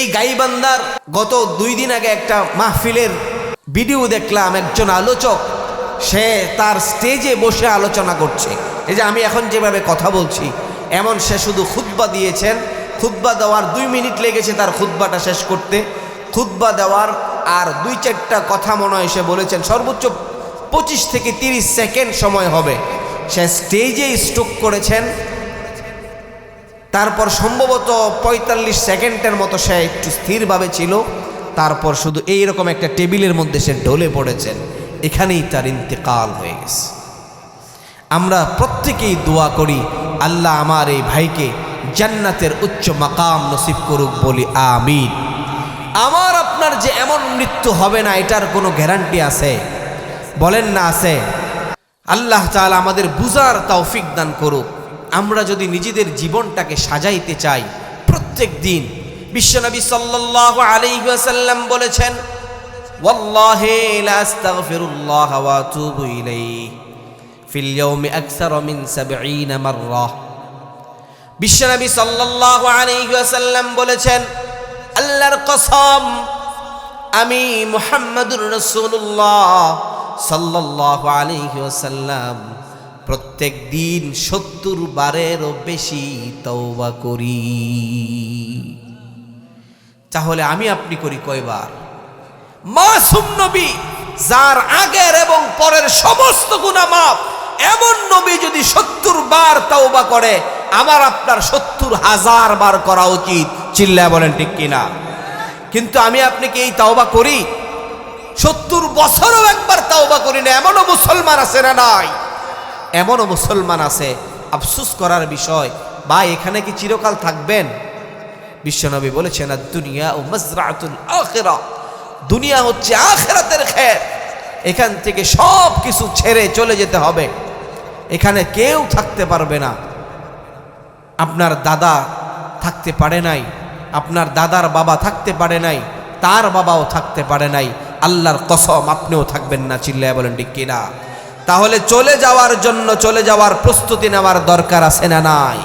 এই গাইবান্দার গত দুই দিন আগে একটা মাহফিলের ভিডিও দেখলাম, একজন আলোচক, সে তার স্টেজে বসে আলোচনা করছে। এই যে আমি এখন যেভাবে কথা বলছি, এমন সে শুধু খুতবা দিয়েছেন। খুতবা দেওয়ার দুই মিনিট লেগেছে তার খুতবাটা শেষ করতে। খুতবা দেওয়ার আর দুই চারটা কথা মনে হয় সে বলেছেন, সর্বোচ্চ পঁচিশ থেকে তিরিশ সেকেন্ড সময় হবে। সে স্টেজে স্ট্রোক করেছেন। তারপর সম্ভবত পঁয়তাল্লিশ সেকেন্ডের মতো সে একটু স্থিরভাবে ছিল। তারপর শুধু এই রকম একটা টেবিলের মধ্যে সে ঢলে পড়েছেন। এখানেই তার ইন্তেকাল হয়ে গেছে। আমরা প্রত্যেকেই দোয়া করি, আল্লাহ আমার এই ভাইকে জান্নাতের উচ্চ মাকাম নসিব করুক বলি আমিন। আমার আপনার যে এমন মৃত্যু হবে না, এটার কোনো গ্যারান্টি আছে? বলেন না আছে। আল্লাহ তাআলা আমাদের বুজার তৌফিক দান করুক। আমরা যদি নিজেদের জীবনটাকে সাজাইতে চাই, প্রত্যেক দিন বিশ্বনবী সাল্লাল্লাহু আলাইহি ওয়াসাল্লাম বলেছেন, ওয়াল্লাহি লা আস্তাগফিরুল্লাহ ওয়া আতুবু ইলাইহি ফিল 70 মাররা। বিশ্বনবী বলেছেন, আল্লাহর কসম, আমি মুহাম্মাদুর রাসূলুল্লাহ সাল্লাল্লাহু আলাইহি ওয়াসাল্লাম প্রত্যেক দিন সত্তর বারেরও বেশি তওবা করি। তাহলে আমি আপনি করি কয়বার? মাসুম নবী যার আগের এবং পরের সমস্ত গুনাহ মাপ এমন নবী যদি সত্তর বার তওবা করে, আমার আপনার সত্তর হাজার বার করা উচিত। চিল্লা বলেন ঠিক কিনা? কিন্তু আমি আপনি কি এই তাওবা করি? সত্তর বছরও একবার তাওবা করি না, এমনও মুসলমান আছে না নাই? এমনও মুসলমান আছে, আফসুস করার বিষয় বা এখানে কি চিরকাল থাকবেন? বিশ্বনবী বলেছেন আর দুনিয়া ও মজরাতুল আখেরা, দুনিয়া হচ্ছে আখেরাতের খের, এখান থেকে সব কিছু ছেড়ে চলে যেতে হবে, এখানে কেউ থাকতে পারবে না, আপনার দাদা থাকতে পারে নাই, আপনার দাদার বাবা থাকতে পারে নাই, তার বাবাও থাকতে পারে নাই, আল্লাহর কসম আপনিও থাকবেন না চিল্লায় বলেন কিনা তাহলে চলে যাওয়ার জন্য চলে যাওয়ার প্রস্তুতি নেওয়ার দরকার আছে না নাই?